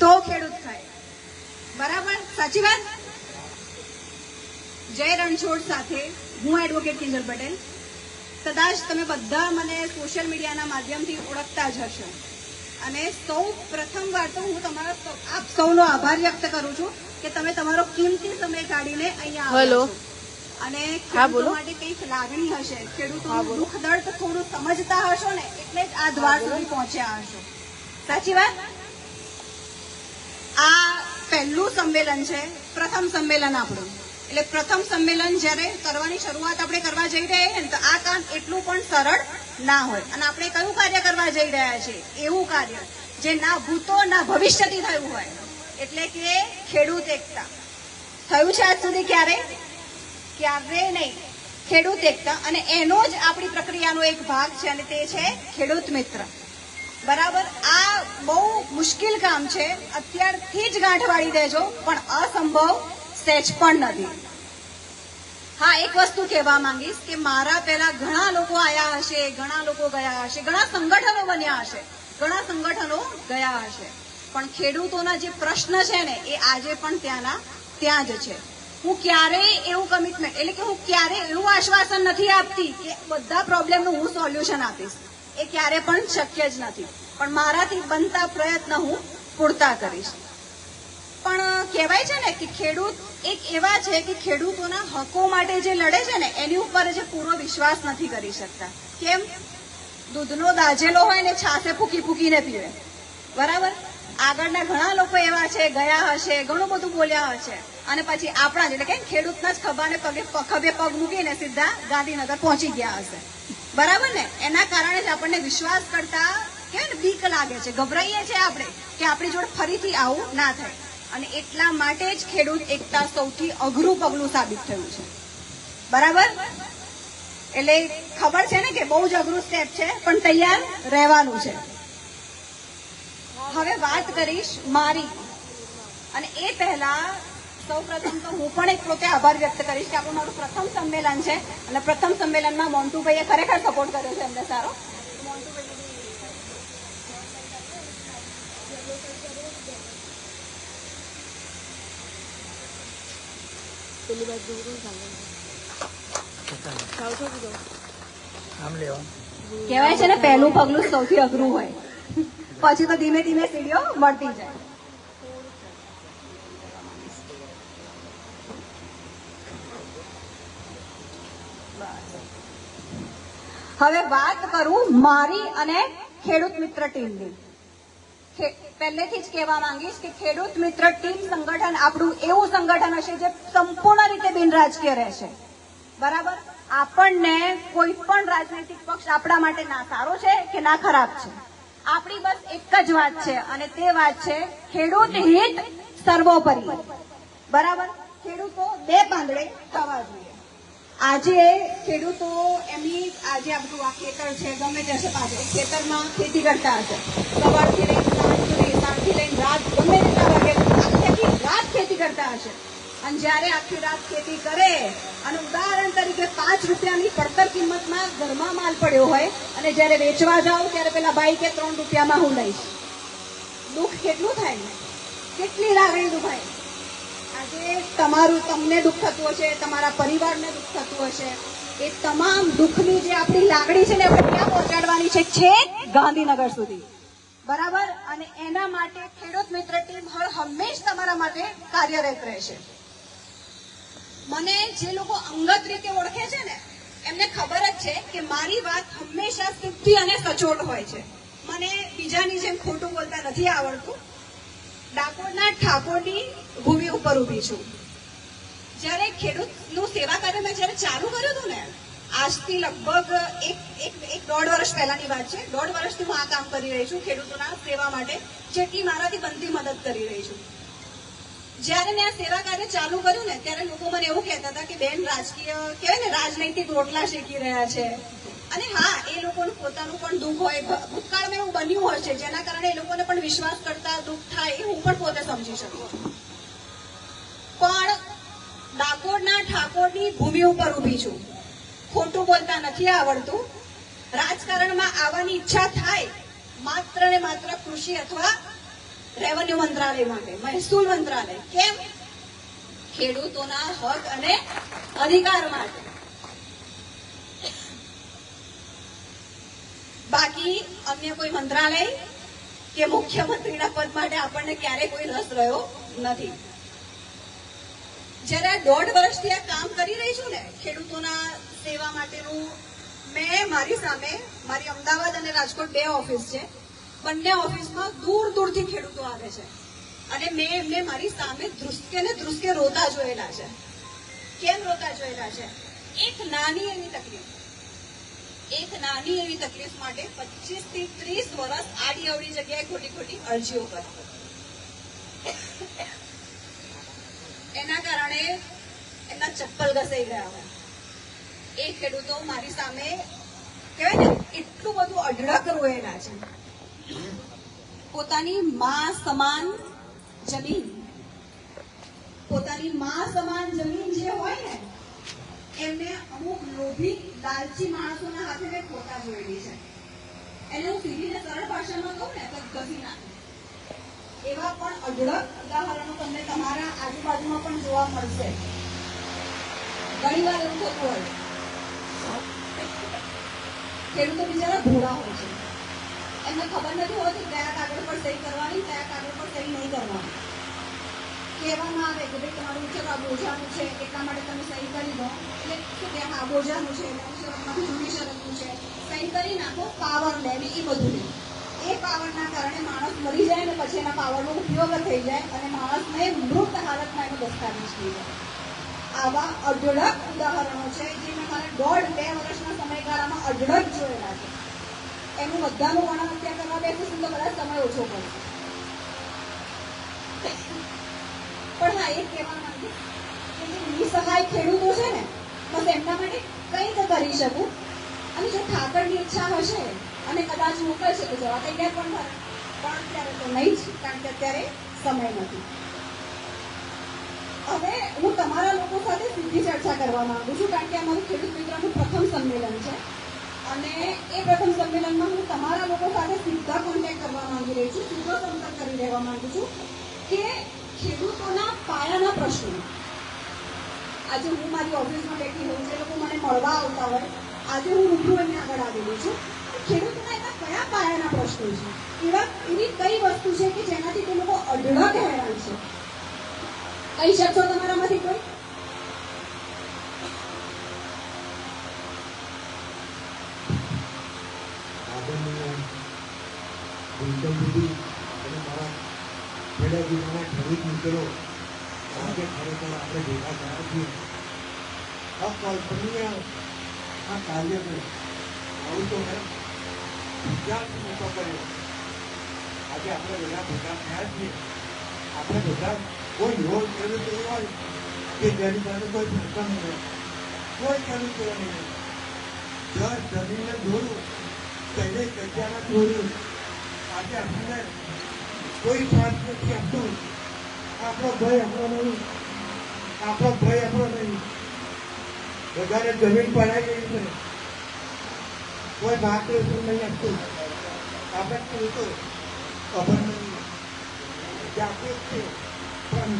તો ખેડૂત થાય. બરાબર? સાચી વાત? જય રણછોડ સાથે હું એડવોકેટ કિંજલ પટેલ. કદાચ તમે બધા મને સોશિયલ મીડિયાના માધ્યમથી ઓળખતા જ હશો. અને સૌ પ્રથમ વાર તો હું તમારા આપ સૌનો આભાર વ્યક્ત કરું છું કે તમે તમારો કિંમતી સમય કાઢીને અહીંયા હલો. અને ખેડૂતો માટે કંઈક લાગણી હશે. ખેડૂતો દુઃખ દર્દ થોડું સમજતા હશો ને એટલે જ આ દ્વાર સુધી પહોંચ્યા હશો. સાચી વાત? આ પહેલું સંમેલન છે, પ્રથમ સંમેલન આપણું. એટલે પ્રથમ સંમેલન જ્યારે કરવાની શરૂઆત આપણે કરવા જઈ રહ્યા છીએ ને તો આ કામ એટલું પણ સરળ ના હોય. અને આપણે કયું કાર્ય કરવા જઈ રહ્યા છીએ? એવું કાર્ય. જે ના ભૂતો, ના ભવિષ્યથી થયું હોય. એટલે કે ખેડૂત એકતા. થયું છે આજ સુધી ક્યારે? ક્યારે નહીં. ખેડૂત એકતા. અને એનો જ આપણી પ્રક્રિયાનો એક ભાગ છે અને તે છે ખેડૂત મિત્ર. બરાબર, આ બહુ મુશ્કેલ કામ છે. અત્યારથી જ ગાંઠ વાળી દેજો, પણ અસંભવ સહેજ પણ નથી. હા, એક વસ્તુ કહેવા માંગીશ કે મારા પહેલા ઘણા લોકો આવ્યા હશે, ઘણા લોકો ગયા હશે, ઘણા સંગઠનો બન્યા હશે, ઘણા સંગઠનો ગયા હશે. પણ ખેડૂતોના જે પ્રશ્ન છે ને, એ આજે પણ ત્યાંના, ત્યાં જ છે. હું ક્યારેય એવું કમિટમેન્ટ એટલે કે હું ક્યારેય એવું આશ્વાસન નથી આપતી કે બધા પ્રોબ્લેમનું હું સોલ્યુશન આપીશ. એ ક્યારે પણ શક્ય જ નથી. પણ મારાથી બનતા પ્રયત્ન હું પૂરતા કરીશ. પણ કહેવાય છે ને કે ખેડૂત એક એવા છે કે ખેડૂતોના હકો માટે જે લડે છે ને, એની ઉપર જે પૂરો વિશ્વાસ નથી કરી શકતા. કેમ? દૂધનો દાજેલો હોય ને છાસે ફૂકી ફૂકીને પીવે. બરાબર? આગળના ઘણા લોકો એવા છે, ગયા હશે, ઘણું બધું બોલ્યા હશે. અને પછી આપણા જ, એટલે કે ખેડૂતના જ ખભાને પગે ખભે પગ મૂકીને સીધા ગાંધીનગર પહોંચી ગયા હશે. બરાબર ને? એના કારણે જ આપણને વિશ્વાસ કરતા કેવાય ને, બીક લાગે છે. ગભરાઈએ છીએ આપણે કે આપણી જોડે ફરીથી આવું ના થાય. અને એટલા માટે જ ખેડૂત એકતા સૌથી અઘરું પગલું સાબિત થયું છે. બરાબર? એટલે ખબર છે ને કે બહુ જ અઘરું સ્ટેપ છે, પણ તૈયાર રહેવાનું છે. હવે વાત કરીશ મારી. અને એ પહેલા સૌ પ્રથમ તો હું પણ એક પોતે આભાર વ્યક્ત કરીશ કે આપણું મારું પ્રથમ સંમેલન છે અને પ્રથમ સંમેલનમાં મોન્ટુભાઈએ ખરેખર સપોર્ટ કર્યો છે એમને સારો. કહેવાય છે ને, પહેલું પગલું સૌથી અઘરું હોય. પછી તો ધીમે ધીમે સીડીઓ મળતી જાય. હવે વાત કરું મારી અને ખેડૂત મિત્ર ટીમની. પહેલેથી જ કહેવા માંગીશ કે ખેડૂત મિત્ર ટીમ સંગઠન આપણું એવું સંગઠન હશે જે સંપૂર્ણ રીતે બિનરાજકીય રહેશે. બરાબર? આપણને કોઈ પણ રાજનૈતિક પક્ષ આપણા માટે ના સારો છે કે ના ખરાબ છે. આપણી બસ એક જ વાત છે અને તે વાત છે ખેડૂત હિત સર્વોપરી. બરાબર? ખેડૂતો બે પાંદડે થવા જોઈએ. આજે ખેડૂતો એમની આજે આ બધું આ ખેતર છે, ગમે તે હશે પાછળ ખેતરમાં ખેતી કરતા હશે. સવારથી લઈને સાંજ સુધી, સાંજથી લઈને રાત, ગમે તેટલા વાગે આખી રાત ખેતી કરતા હશે. અને જ્યારે આખી રાત ખેતી કરે, અને ઉદાહરણ તરીકે પાંચ રૂપિયાની પડતર કિંમતમાં ઘરમાં માલ પડ્યો હોય, અને જ્યારે વેચવા જાઉં ત્યારે પેલા ભાઈ કે, ત્રણ રૂપિયામાં હું લઈશ. દુઃખ કેટલું થાય ને? કેટલી લાગણી દુખાય આજે તમારું તમને દુઃખ થતું હશે, તમારા પરિવારને દુઃખ થતું હશે. એ તમામ દુઃખની જે આપણી લાગણી છે ને આપણે ક્યાં પહોંચાડવાની છે છેક ગાંધીનગર સુધી. બરાબર? અને એના માટે ખેડૂત મિત્ર ટીમ હર હંમેશ તમારા માટે કાર્યરત રહેશે. મને જે લોકો અંગત રીતે ઓળખે છે ને, એમને ખબર જ છે કે મારી વાત હંમેશા સીધી અને સચોટ હોય છે. મને બીજાની જેમ ખોટું બોલતા નથી આવડતું. ડાકોરના ઠાકોરની ભૂમિ ઉપર ઊભી છું. જ્યારે ખેડૂતનું સેવા કાર્ય મેં જ્યારે ચાલુ કર્યું હતું ને, આજથી લગભગ એક એક એક દોઢ વર્ષ પહેલાની વાત છે. દોઢ વર્ષથી હું આ કામ કરી રહી છું ખેડૂતોના સેવા માટે, જેટલી મારાથી બનતી મદદ કરી રહી છું. જ્યારે મેં આ સેવા કાર્ય ચાલુ કર્યું ને, ત્યારે લોકો મને એવું કહેતા હતા કે, બેન, રાજકીય, કહેવાય ને, રાજનૈતિક રોટલા શેકી રહ્યા છે. અને હા, એ લોકોનું પોતાનું પણ દુઃખ હોય. ભૂતકાળમાં એવું બન્યું હશે જેના કારણે એ લોકોને પણ વિશ્વાસ કરતા દુઃખ થાય એ હું પણ પોતે સમજી શકું છું. પણ ડાકોરના ઠાકોરની ભૂમિ ઉપર ઊભી છું. ખોટું બોલતા નથી આવડતું. રાજકારણમાં આવવાની ઈચ્છા થાય માત્ર ને માત્ર કૃષિ અથવા રેવન્યુ મંત્રાલય માટે, મહેસૂલ મંત્રાલય. કેમ? ખેડૂતોના હક અને અધિકાર માટે. બાકી અન્ય કોઈ મંત્રાલય કે મુખ્યમંત્રીના પદ માટે આપણને ક્યારેય કોઈ રસ રહ્યો નથી. જ્યારે દોઢ વર્ષથી આ કામ કરી રહી છું ને, ખેડૂતોના સેવા માટેનું, મેં મારી સામે મારી અમદાવાદ અને રાજકોટ બે ઓફિસ છે. બંને ઓફિસમાં દૂર દૂરથી ખેડૂતો આવે છે. અને મેં એમને મારી સામે ધ્રુસકે ને ધ્રુસકે રોતા જોયેલા છે. કેમ રોતા જોયેલા છે? એક નાની એની તકલીફ. એક નાની એવી તકલીફ માટે પચીસથી ત્રીસ વર્ષ આડી અવળી જગ્યાએ ખોટી ખોટી અરજીઓ કરી એના કારણે એમના ચપ્પલ ઘસાઈ ગયા હોય એ ખેડૂતો મારી સામે કહેવાય ને, એટલું બધું અઢળક રોયેલા છે. પોતાની માં સમાન જમીન, પોતાની મા સમાન જમીન જે હોય ને એમને અમુક લોભી, લાલચી માણસોના હાથે મેં ખોટા જોયેલી છે. એને હું સીધીને સરળ ભાષામાં કહું ને, તો ઘસી નાખું. એવા પણ અઢળક ઉદાહરણો તમને તમારા આજુબાજુમાં પણ જોવા મળશે. ઘણી વાર એવું થતું હોય. ખેડૂતો બિચારા ભોળા હોય છે. એમને ખબર નથી હોતી કયા કાગળ પર સહી કરવાની, કયા કાગળ પર સહી નહીં કરવાની. કહેવામાં આવે કે ભાઈ, તમારું આ બોજાનું છે, એટલા માટે તમે સહી કરી દો. એટલે શું કે હા બોજાનું છે શરતનું છે. સહી કરી નાખો, પાવર લે એ બધું લે એ પાવરના કારણે માણસ મરી જાય ને પછી એના પાવરનો ઉપયોગ થઈ જાય અને માણસને મૃત હાલતમાં એનો દસ્તાવેજ થઈ જાય. આવા અઢળક ઉદાહરણો છે જે મેં મારા દોઢ બે વર્ષના સમયગાળામાં અઢળક જોયેલા છે. એનું બધાનું વર્ણન અત્યારે કરવા બેસીશું તો કદાચ સમય ઓછો પડશે પણ હા એ કહેવા માંગુ કે જે નિસહાય ખેડૂતો છે ને બસ એમના માટે કંઈ તો કરી શકું. અને જો ઠાકરની ઈચ્છા હશે, અને કદાચ મોકલશે, તો જવા તૈયાર પણ ખરા પણ અત્યારે તો નહીં જ, કારણ કે અત્યારે સમય નથી. હવે હું તમારા લોકો સાથે સીધી ચર્ચા કરવા માંગુ છું, કારણ કે અમારું ખેડૂત મિત્રનું પ્રથમ સંમેલન છે. અને એ પ્રથમ સંમેલનમાં હું તમારા લોકો સાથે સીધા કોન્ટેક્ટ કરવા માંગી રહી છું, સીધો સંપર્ક કરી રહેવા માંગુ છું કે ખેડૂતોના પાયાના પ્રશ્નો. આજે હું મારી ઓફિસમાં બેઠી હોઉં જે લોકો મને મળવા આવતા હોય. આજે હું રૂબરૂ એમને આગળ આવેલી છું. ખેડૂતોના એના કયા પાયાના પ્રશ્નો છે? એવા, એવી કઈ વસ્તુ છે કે જેનાથી તે લોકો અઢળક હેરાન છે? કહી શકશો તમારામાંથી કોઈ? આદરણીય અને મારા જિલ્લાના ખેડૂત મિત્રો આજે ખરેખર આપણે ભેગા થયા છીએ. અકલ્પનીય આ કાર્યને આવું તો મેં વિચારથી મોટો કર્યો આજે આપણે બધા ભેગા થયા છીએ. આપણે બધા કોઈ રોલ ખેડૂત તો હોય કે જેની પાસે કોઈ ફરતા નહીં કોઈ ખેડૂત તો નહીં જળ જમીને જોયું તેને જગ્યામાં જોયું આજે આપણને કોઈ ફાંસ નથી આપતું. આપણો ભય આપણો નહીં. આપણો ભય આપણો નહીં. બધાને જમીન પડાઈ ગઈ છે. કોઈ માર્ગદર્શન નહીં આપતું. આપણે ખેડૂતો ખબર નહીં. જાગૃત છે પણ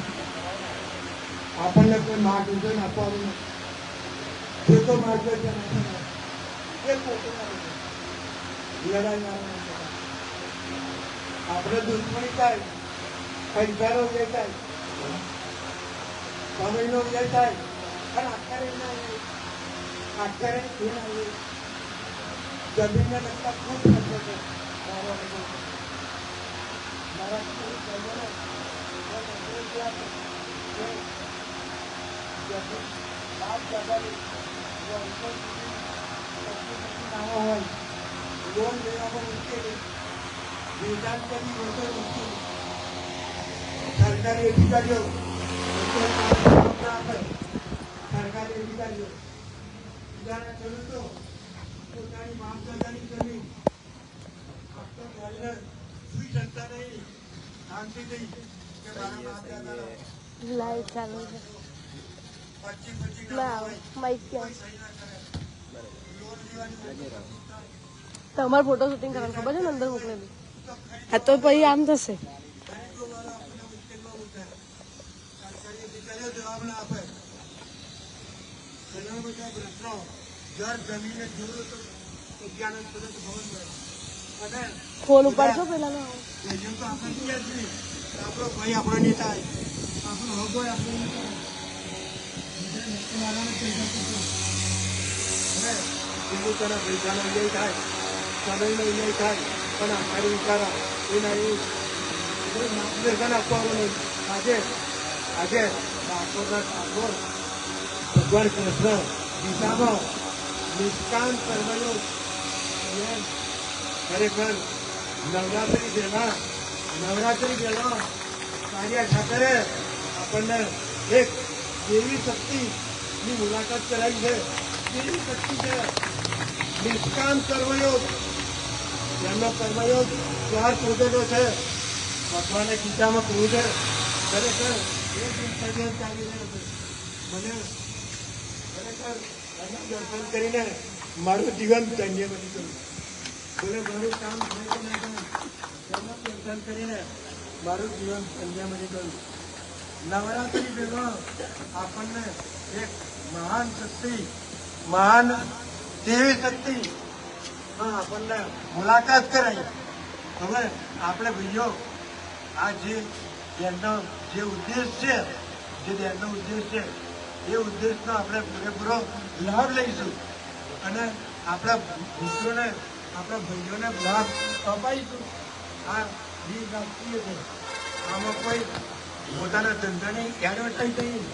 આપણને કોઈ માર્ગદર્શન આપવાનું નથી. જે તો માર્ગદર્શન એ લડાઈ આપણે દુશ્મની થાય. પૈસાનો વ્યય થાય સમયનો વ્યય થાય પણ આખરે ના. આખરે એ ના. જમીનને લગતા ખૂબ ખર્ચો છે લોન લેવામાં મુશ્કેલી. વેચાણ કરવી વધુ મુશ્કેલી. સરકારી અધિકારીઓ સરકારી અધિકારીઓ બીજાના ખેડૂતો પોતાની માપદંડની જમીન ઘરને સુઈ શકતા નહીં શાંતિથી કે મારા દાદાનો લાઈવ ચાલુ તમારે ફોટો શૂટિંગ કરવાનું ખબર છે ને અંદર મોકલેલું હા તો પછી આમ થશે અને જવાબ ના આપે. ઘણા બધા પ્રશ્નો જર જમીને જોયું તો વિજ્ઞાન તરત ભવન મળે અને ફોન ઉપાડશો પેલા નો તો આપણે ક્યાં છીએ આપણો ભાઈ આપણો નેતા આપણો હગો આપણો નેતા બીજા હિન્દુત્વના પૈસાનો વ્યય થાય સમયનો વ્યય થાય પણ અમારી વિચારો એના એવું માર્ગદર્શન આપવાનું નહીં. આજે આજે ઠાકોરના ઠાકોર ભગવાન કૃષ્ણ ગીતામાં નિષ્કામ કર્મયોગ ખરેખર નવરાત્રી જેવા નવરાત્રી જેવા કાર્ય ઠાકરે આપણને એક દેવી શક્તિની મુલાકાત કરાવી છે દેવી શક્તિ છે નિષ્કામ કર્મયોગ એમનો કર્મયોગ ત્યાર શોધેલો છે ભગવાને ગીતામાં કહ્યું છે. ખરેખર દિનચર્યા ચાલી મને ખરેખર એના દર્શન કરીને મારું જીવન ધન્ય બની ગયું બોલે મારું કામ થાય કે ના થાય દર્શન કરીને મારું જીવન ધન્ય બની ગયું નવરાત્રી ભેગો આપણને એક મહાન શક્તિ મહાન દેવી શક્તિ આપણને મુલાકાત કરાઈ. હવે આપણે ભાઈઓ, આ જે એમનો જે ઉદ્દેશ છે, જે એમનો ઉદ્દેશ છે, એ ઉદ્દેશનો આપણે પૂરેપૂરો લાભ લઈશું. અને આપણા મિત્રોને, આપણા ભાઈઓને લાભ અપાઈશું. આ બી રાષ્ટ્રીય છે. આમાં કોઈ પોતાના ધંધાની એડવર્ટાઈઝ નહીં.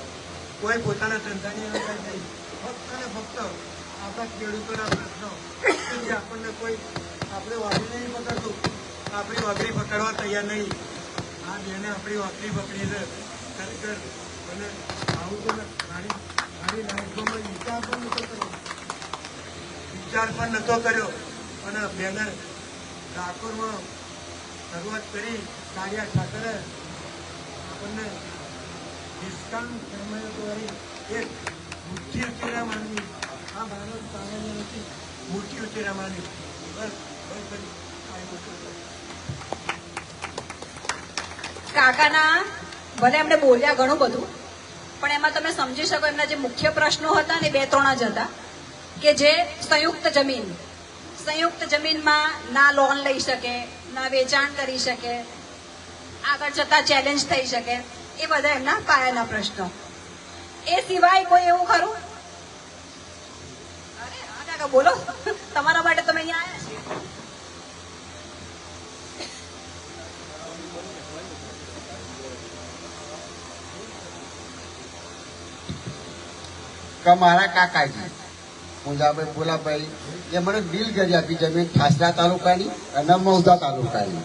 કોઈ પોતાના ધંધાની એડવર્ટાઈઝ નહીં. ફક્ત ને ફક્ત આપણા ખેડૂતોના પ્રશ્નો. આપણને કોઈ, આપણે વાઘરી નહીં પકડતું. આપણી વાઘરી પકડવા તૈયાર નહીં. આ બેને આપણી વાઘરી પકડી છે, ખરેખર મને આવું તો મારી લાઈફમાં વિચાર પણ નહોતો કર્યો. વિચાર પણ નહોતો કર્યો. અને બેને ડાકોરમાં શરૂઆત કરી કાર્યા ઠાકરે આપણને ડિસ્કાઉન્ટ દ્વારા એક મૂર્તિ ઉચેરા માનવી. આ ભારત સામાન્ય નથી. મૂર્તિ ઉચેરા માનવી. બસ બસ બસ. કાંઈ. કાકાના ભલે એમને બોલ્યા ઘણું બધું, પણ એમાં તમે સમજી શકો એમના જે મુખ્ય પ્રશ્નો હતા ને બે ત્રણ જ હતા, કે જે સંયુક્ત જમીન, સંયુક્ત જમીનમાં ના લોન લઈ શકે, ના વેચાણ કરી શકે, આગળ જતા ચેલેન્જ થઈ શકે, એ બધા એમના પાયાના પ્રશ્નો. એ સિવાય કોઈ એવું ખરું? અરે કાકા, બોલો. તમારા માટે તમે અહીંયા આવ્યા કે મારા કાકાજી. પૂજાભાઈ ભોલાભાઈ એ મને બિલ કરી આપી જમીન ઠાસરા તાલુકાની અને મૌધા તાલુકાની.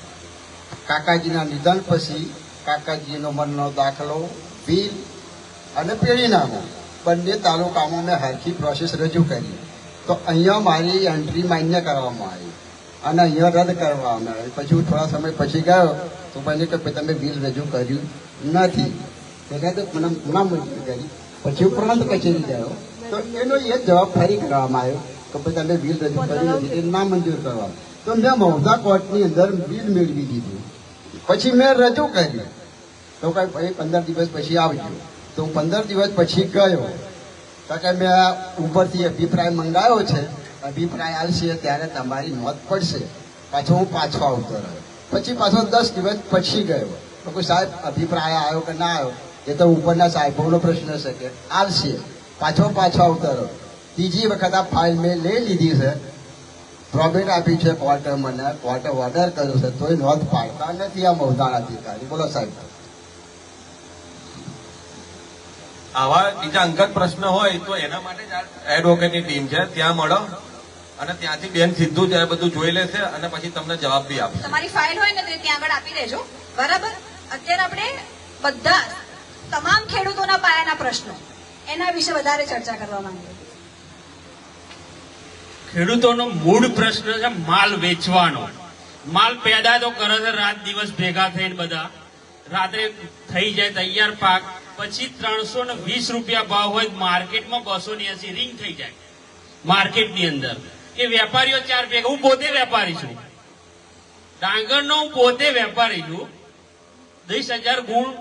કાકાજીના નિધન પછી કાકાજીનો મનનો દાખલો, બિલ અને પેઢીનામું બંને તાલુકામાં મેં હરખી પ્રોસેસ રજૂ કરી. તો અહીંયા મારી એન્ટ્રી માન્ય કરવામાં આવી. અને અહીંયા રદ કરવામાં આવી. પછી હું થોડા સમય પછી ગયો તો મને કે તમે બિલ રજૂ કર્યું નથી. પહેલાં તો મને ના મંજૂર કરી પછી હું પ્રાંત કચેરી ગયો તો એનો એ જવાબ ફરી કરવામાં આવ્યો કે ભાઈ તમે બિલ રજૂ કર્યું નથી ના મંજૂર કરવા તો મેં મૌધા કોર્ટની અંદર બિલ મેળવી દીધું. પછી મેં રજૂ કર્યું તો કઈ ભાઈ પંદર દિવસ પછી આવજો. તો હું પંદર દિવસ પછી ગયો. તો કે મેં ઉપરથી અભિપ્રાય મંગાવ્યો છે. અભિપ્રાય આવશે ત્યારે તમારી નોંધ પડશે. પાછો હું પાછો આવતો રહ્યો. પછી પાછો દસ દિવસ પછી ગયો. તો કોઈ સાહેબ અભિપ્રાય આવ્યો કે ના આવ્યો? એ તો ઉપરના સાહેબોનો પ્રશ્ન છે કે આવશે પાછો પાછો અવતરો ત્રીજી વખત આ ફાઇલ મેં લઈ લીધી છે. પ્રોબેટ આપી છે કોર્ટે મને કોર્ટે ઓર્ડર કર્યો છે તોય નોંધ પાડતા નથી આ મૌદાન અધિકારી. બોલો સાહેબ. આવા બીજા અંગત પ્રશ્ન હોય તો એના માટે જ એડવોકેટની ટીમ છે. ત્યાં મળો અને ત્યાંથી બેન સીધું જ બધું જોઈ લેશે અને પછી તમને જવાબ બી આપશે. તમારી ફાઇલ હોય ને તો ત્યાં આગળ આપી દેજો. બરાબર? અત્યારે આપણે બધા તમામ ખેડૂતોના પાયાના પ્રશ્નો. એના વિશે વધારે ચર્ચા કરવા માંગુ ખેડૂતોનો મૂળ પ્રશ્ન છે માલ વેચવાનો. માલ પેદા તો કરે છે, રાત દિવસ ભેગા થઈને બધા. રાત્રે થઈ જાય તૈયાર પાક, પછી ત્રણસો ને વીસ રૂપિયા ભાવ હોય માર્કેટમાં બસો ને એસી રિંગ થઈ જાય. માર્કેટની અંદર. એ વેપારીઓ ચાર ભેગા, હું પોતે વેપારી છું. ડાંગરનો હું પોતે વેપારી છું. દસ હજાર ગુણ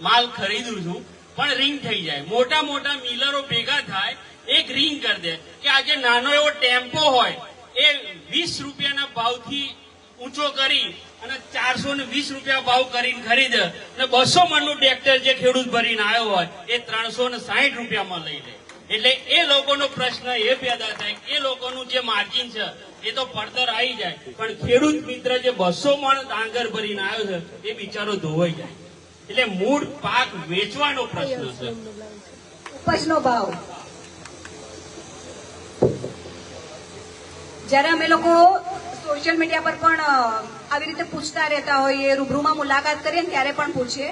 માલ ખરીદું છું, પણ રિંગ થઈ જાય. મોટા મોટા મિલરો ભેગા થાય, એક રિંગ કરી દે કે આજે નાનો એવો ટેમ્પો હોય, એ વીસ રૂપિયાના ભાવથી ઊંચો કરી અને ચારસો ને વીસ રૂપિયા ભાવ કરીને ખરીદે અને બસો મણનું ટ્રેક્ટર જે ખેડૂત ભરીને આવ્યો હોય, એ ત્રણસો ને સાહીઠ રૂપિયામાં લઈ લે. એટલે એ લોકોનો પ્રશ્ન એ પેદા થાય એ લોકોનું જે માર્જિન છે, એ તો પડતર આવી જાય. પણ ખેડૂત મિત્ર જે બસો મણ ડાંગર ભરીને આવ્યો છે, એ બિચારો ધોવાઈ જાય. એટલે મૂળ પાક વેચવાનો પ્રશ્ન છે. ઉપજનો ભાવ. જ્યારે અમે લોકો સોશિયલ મીડિયા પર પણ આવી રીતે પૂછતા રહેતા હોઈએ રૂબરૂમાં મુલાકાત કરીએ ને ત્યારે પણ પૂછીએ.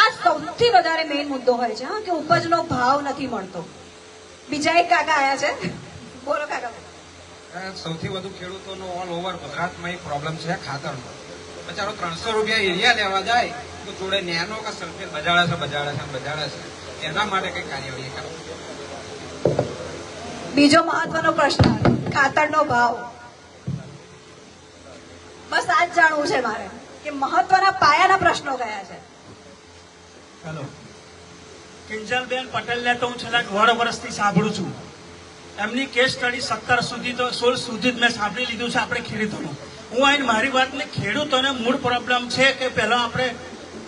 આ સૌથી વધારે મેઇન મુદ્દો હોય છે હા, કે ઉપજનો ભાવ નથી મળતો. બીજા એક કાકા આવ્યા છે. બોલો કાકા. સૌથી વધુ ખેડૂતોનો ઓલ ઓવર ગુજરાતમાં એક પ્રોબ્લેમ છે ખાતરનો બચારો ત્રણસો રૂપિયા એરિયા લેવા જાય તો જોડે નેનો કે સલ્ફેટ બજાડે છે બજાડે છે બજાડે છે. એના માટે કઈ કાર્યવાહી કરો. બીજો મહત્વનો પ્રશ્ન ખાતરનો ભાવ. બસ આ જ જાણવું છે મારે કે મહત્વના પાયાના પ્રશ્નો કયા છે? હેલો. કિંજલબેન પટેલને તો હું છેલ્લા દોઢ વર્ષથી સાંભળું છું. એમની કેસ સ્ટડી સત્તર સુધી તો સોળ સુધી જ મેં સાંભળી લીધું છે આપણે ખેડૂતોનું. હું આવીને મારી વાતને ખેડૂતોને મૂળ પ્રોબ્લેમ છે કે પહેલાં આપણે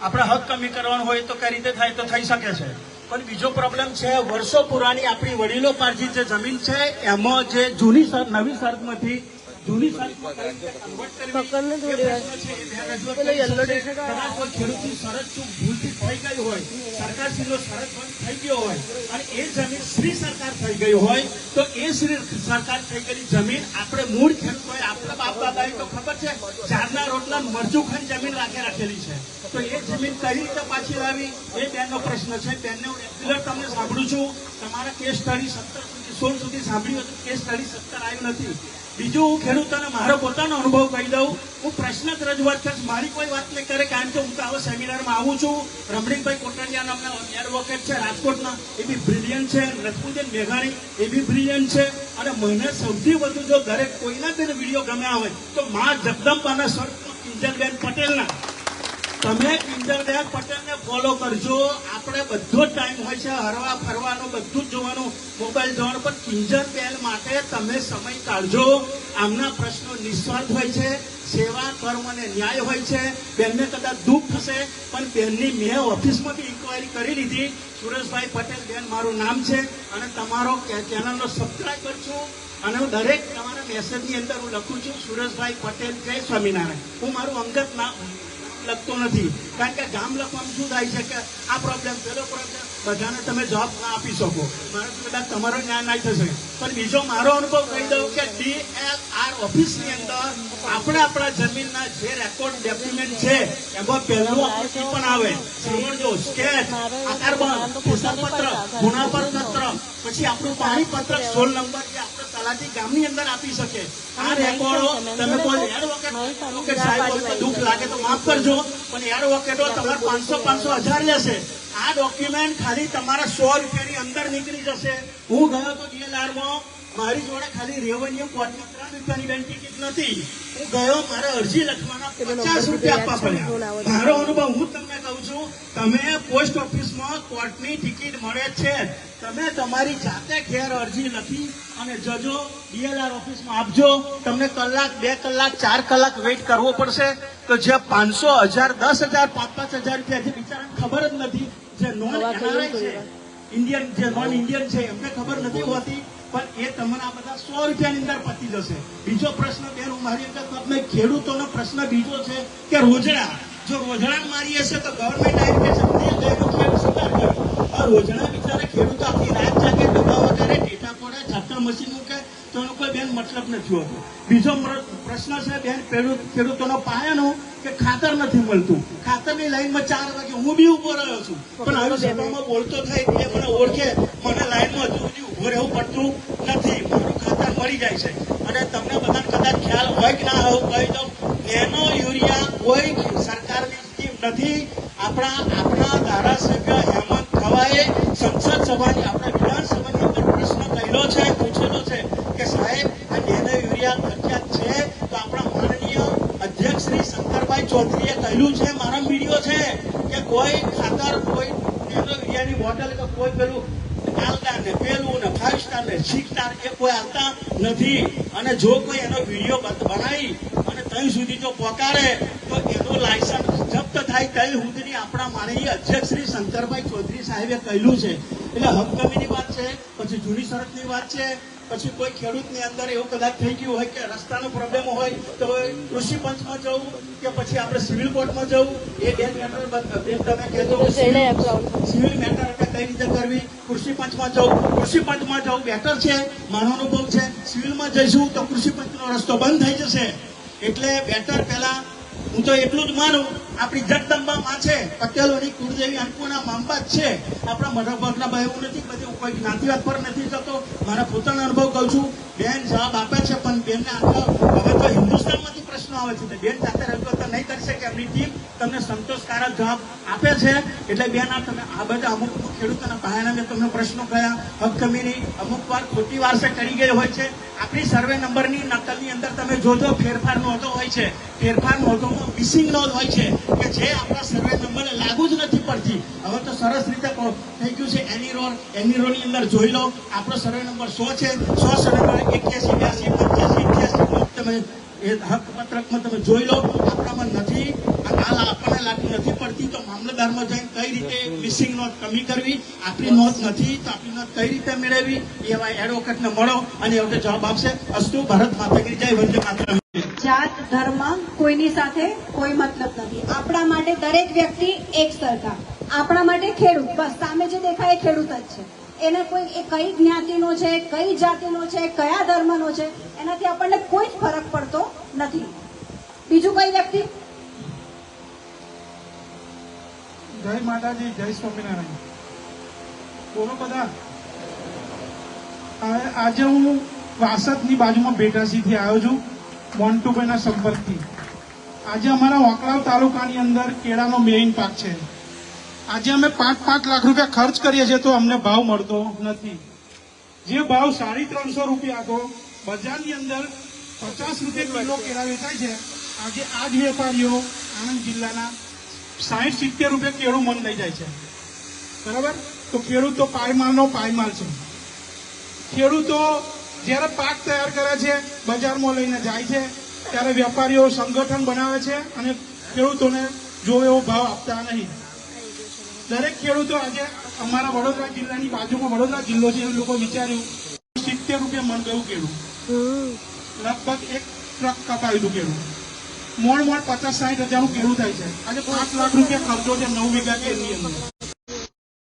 આપણે હક કમી કરવાનું હોય તો કઈ રીતે થાય તો થઈ શકે છે. પણ બીજો પ્રોબ્લેમ છે વર્ષો પુરાણી આપણી વડીલો પારજી જે જમીન છે એમાં જે જૂની નવી શરતમાંથી જૂની શરત ખેડૂતની શરત શું ભૂલથી ગઈ હોય સરકારશ્રીનો શરત બંધ થઈ ગયો હોય અને એ જમીન શ્રી સરકાર થઈ ગઈ હોય, તો એ શ્રી સરકાર થઈ ગયેલી જમીન આપણે મૂળ ખેડૂત હોય બાપ દાદાએ તો ખબર છે, ચારના રોટલા મરચું જમીન રાખે રાખેલી છે. તો એ જમીન કઈ રીતે પાછી લાવી? એ બેનનો પ્રશ્ન છે. બેનને હું રેગ્યુલર તમને સાંભળું છું. તમારા કેસ સ્ટડી સત્તર સુધી, સોળ સુધી સાંભળ્યું હતું. કેસ સ્ટડી સત્તર આવ્યું નથી. બીજું હું ખેડૂતોને મારો પોતાનો અનુભવ કહી દઉં. હું પ્રશ્ન જ રજૂઆત કરીશ. મારી કોઈ વાત નહીં કરે, કારણ કે હું તો આવા સેમિનારમાં આવું છું. રમણીકભાઈ કોટડિયા નામના એડવોકેટ છે, રાજકોટના. એ બી બ્રિલિયન્ટ છે. રશ્મિબેન મેઘાણી, એ બી બ્રિલિયન્ટ છે. અને મને સૌથી વધુ જો દરેક કોઈના તેને વીડિયો ગમ્યા હોય, તો મા જગદંબાના સ્વર્ગ કિંજલબેન પટેલના. તમે કિંજલબેન પટેલને ફોલો કરજો. આપણે બધો ટાઈમ હોય છે હરવા ફરવાનો, બધું જ જોવાનું. મોબાઈલ જોવાનું. પણ કિંજલબેન માટે તમે સમય કાઢજો. આમના પ્રશ્નો નિસ્વાર્થ હોય છે, સેવા, કર્મ અને ન્યાય હોય છે. બેનને કદાચ દુઃખ થશે, પણ બેનની મેં ઓફિસમાં બી ઇન્કવાયરી કરી લીધી. સુરેશભાઈ પટેલ, બેન મારું નામ છે અને તમારો ચેનલનો સબસ્ક્રાઈબર છું. અને હું દરેક તમારા મેસેજની અંદર હું લખું છું, સુરેશભાઈ પટેલ, જય સ્વામિનારાયણ. હું મારું અંગત નામ લખતો નથી. કારણ કે ગામ લખવામાં શું થાય છે કે આ પ્રોબ્લેમ પેલો પ્રોબ્લેમ બધાને તમે જવાબ ના આપી શકો. મારે કદાચ તમારો જ્ઞાન ના થશે. પણ બીજો મારો અનુભવ કહી દઉં કે ડીએલઆર ઓફિસની અંદર આપણે આપણા જમીનના જે રેકોર્ડ ડોક્યુમેન્ટ છે, એમાં પહેલું આકૃતિ પણ આવે. સમજો સ્કેચ આકાર બંધ ગુનાપર પત્ર પછી આપણું પાણી પત્રક સોળ નંબર જે આપણે તલાટી ગામની અંદર આપી શકે. આ રેકોર્ડો તમે કોઈ એડવોકેટ એડવોકેટ સાહેબ દુઃખ લાગે તો માફ કરજો પણ એડવોકેટો તમારે પાંચસો પાંચસો હજાર લેશે. આ ડોક્યુમેન્ટ ખાલી તમારા સો રૂપિયાની અંદર નીકળી જશે. હું ગયો તો ડીએલઆરમાં મારી જોડે ખાલી રેવન્યુ કોર્ટની ત્રણ રૂપિયાની બેન ટિકિટ નથી. હું ગયો મારે અરજી લખવાના પચાસ રૂપિયા આપવા પડ્યા. મારો અનુભવ હું તમને કહું છું તમે પોસ્ટ ઓફિસમાં કોર્ટની ટિકિટ મળે છે. તમે તમારી જાતે ઘેર અરજી લખી અને જજો ડીએલઆર ઓફિસમાં આપજો. તમને કલાક બે કલાક ચાર કલાક વેઇટ કરવો પડશે. તો જે પાંચસો હજાર દસ હજાર પાંચ પાંચ હજાર રૂપિયા જે બિચારાને ખબર જ નથી જે નોન એનઆરઆઈ છે ઇન્ડિયન જે નોન ઇન્ડિયન છે એમને ખબર નથી હોતી પણ એ તમને આ બધા સો રૂપિયાની અંદર પતી જશે. બીજો પ્રશ્ન બેન મારી અંદર તમને ખેડૂતોનો પ્રશ્ન બીજો છે કે રોજડા જો રોજડા મારી હશે તો ગવર્મેન્ટ આવી કે રોજડા બિચારા ખેડૂતો આખી રાત જાગે દવા વગાડે ટેટા પડે ઝાટકા મશીન મૂકે તો એનો કોઈ બેન મતલબ નથી હોતો. બીજો પ્રશ્ન છે, બેન ખેડૂતોનો પાયાનો કે ખાતર નથી મળતું. ખાતરની લાઈનમાં ચાર વાગે હું બી ઊભો રહ્યો છું. પણ આવી સભામાં બોલતો થાય એટલે મને ઓળખે, મને લાઈનમાં હજુ સુધી ઊભો રહેવું પડતું નથી. મારું ખાતર મળી જાય છે. અને તમને બધાને કદાચ ખ્યાલ હોય કે ના હોય કહી દઉં, નેનો યુરિયા કોઈ સરકારની સ્કીમ નથી. આપણા આપણા ધારાસભ્ય હેમંત ખવાએ સંસદ સભાની આપણા વિધાનસભાની અંદર પ્રશ્ન કરેલો છે, પૂછેલો છે કે સાહેબ, આ નેનો યુરિયા પ્રખ્યાત છે? તો આપણા માનનીય અધ્યક્ષ શ્રી શંકરભાઈ ચૌધરીએ કહેલું છે, મારા વીડિયો છે કે કોઈ ખાતર, કોઈ નેનો યુરિયાની બોટલ કે કોઈ પેલું આલતા ને પેલું ને ફાઈવ સ્ટાર ને સિક્સ સ્ટાર એ કોઈ આવતા નથી. અને જો કોઈ એનો વીડિયો બનાવી અને ત્યાં સુધી જો પોકારે, તો એનું લાયસન્સ જપ્ત થાય ત્યાં સુધીની આપણા માનનીય અધ્યક્ષ શ્રી શંકરભાઈ ચૌધરી સાહેબે કહ્યું છે. એટલે હકકમીની વાત છે પછી જૂની શરતની વાત છે પછી કોઈ ખેડૂતની અંદર એવું કદાચ થઈ ગયું હોય કે રસ્તાનો પ્રોબ્લેમ હોય તો કૃષિ પંચમાં જવું કે પછી આપણે સિવિલ કોર્ટમાં જવું એ બેન મેટર બેન તમે કહેજો કે એને એપ્લાઉડ સિવિલ મેટર એટલે કઈ રીતે કરવી? કૃષિ પંચમાં જવું. કૃષિ પંચમાં જવું બેટર છે મારો અનુભવ છે. સિવિલમાં જઈશું તો કૃષિ પંચનો રસ્તો બંધ થઈ જશે. એટલે બેટર પહેલા હું તો એટલું જ માનું, આપણી જગદંબા માં છે પટેલોની કુળદેવી અન્નપૂર્ણા માંબા જ છે. આપણા મોટા ભાગના ભાઈ એવું નથી બધું કોઈ જ્ઞાતિવાદ પર નથી જતો. મારા પોતાનો અનુભવ કહું છું, બેન જવાબ આપે છે, પણ બેનને આટલા હવે તો હિન્દુસ્તાનમાંથી પ્રશ્નો આવે છે બેન જાતે રજૂઆત નહીં કરી શકે. એમની ટીમ તમને સંતોષકારક જવાબ આપે છે. એટલે બેન આ તમે આ બધા અમુક અમુક ખેડૂતોના પાયાના મેં તમને પ્રશ્નો કયા હક કમીની અમુક વાર ખોટી વારસે કરી ગઈ હોય છે. આપણી સર્વે નંબરની નકલની અંદર તમે જોજો, ફેરફાર નોંધો હોય છે. ફેરફાર નોંધોમાં મિસિંગ નોંધ હોય છે કે જે આપણા સર્વે નંબરને લાગુ જ નથી પડતી. હવે તો સરસ રીતે થઈ ગયું છે એની રોલ એની રોડની અંદર જોઈ લો, આપણો સર્વે નંબર સો છે. સો સર્વે નંબર એક્યાસી, બ્યાસી, પંચ્યાસી અઠ્યાસી તમે એ હક પત્રકમાં તમે જોઈ લો, આપણામાં નથી આપણને લાગુ નથી પડતી, તો મામલતદારમાં જઈને કઈ રીતે મિસિંગ નોંધ કમી કરવી? આપણી નોંધ નથી, તો આપણી નોંધ કઈ રીતે મેળવવી? એવા એડવોકેટને મળો અને એ જવાબ આપશે. અસ્તુ, ભારત માતાગીરી, જય વંદે માત્ર જાત, ધર્મ, કોઈની સાથે કોઈ મતલબ નથી. આપણા માટે દરેક વ્યક્તિ એક સરખા. આપણા માટે ખેડૂત. બસ, સામે જે દેખાય ખેડૂત જ છે. એને કોઈ એ કઈ જ્ઞાતિનો છે, કઈ જાતિનો છે, કયા ધર્મનો છે, એનાથી આપણને કોઈ જ ફરક પડતો નથી. બીજું કઈ વ્યક્તિ? જય માતાજી, જય સ્વામિનારાયણ. બોલો બધા. આજે હું વાસદની બાજુમાં બેટાસીથી આવ્યો છું, મોન્ટુભાઈના સંપર્કથી. આજે અમારા વાંકડાવ તાલુકાની અંદર કેળાનો મેઇન પાક છે. આજે અમે પાંચ પાંચ લાખ રૂપિયા ખર્ચ કરીએ છીએ તો અમને ભાવ મળતો નથી. જે ભાવ સાડી ત્રણસો રૂપિયા હતો, બજારની અંદર પચાસ રૂપિયા કિલો કેળા વેચાય છે. આજે આ જ વેપારીઓ આણંદ જિલ્લાના સાઠ સિત્તેર રૂપિયા કેળું મન લઈ જાય છે. બરાબર? તો ખેડૂતો તો પાયમાલનો પાયમાલ છે. ખેડૂતો જ્યારે પાક તૈયાર કરે છે, બજારમાં લઈને જાય છે, ત્યારે વેપારીઓ સંગઠન બનાવે છે અને ખેડૂતોને જો એવો ભાવ આપતા નહીં. દરેક ખેડૂતો આજે અમારા વડોદરા જિલ્લાની બાજુમાં વડોદરા જિલ્લો છે એ લોકો વિચાર્યું. સિત્તેર રૂપિયા મણ ગયું કેળું લગભગ એક ટ્રક કપાયું હતું કેળું મોડ મોડ પચાસ સાઠ હજારનું કેળું થાય છે. આજે પાંચ લાખ રૂપિયા ખર્ચો છે નવ વીઘા કેળની અંદર.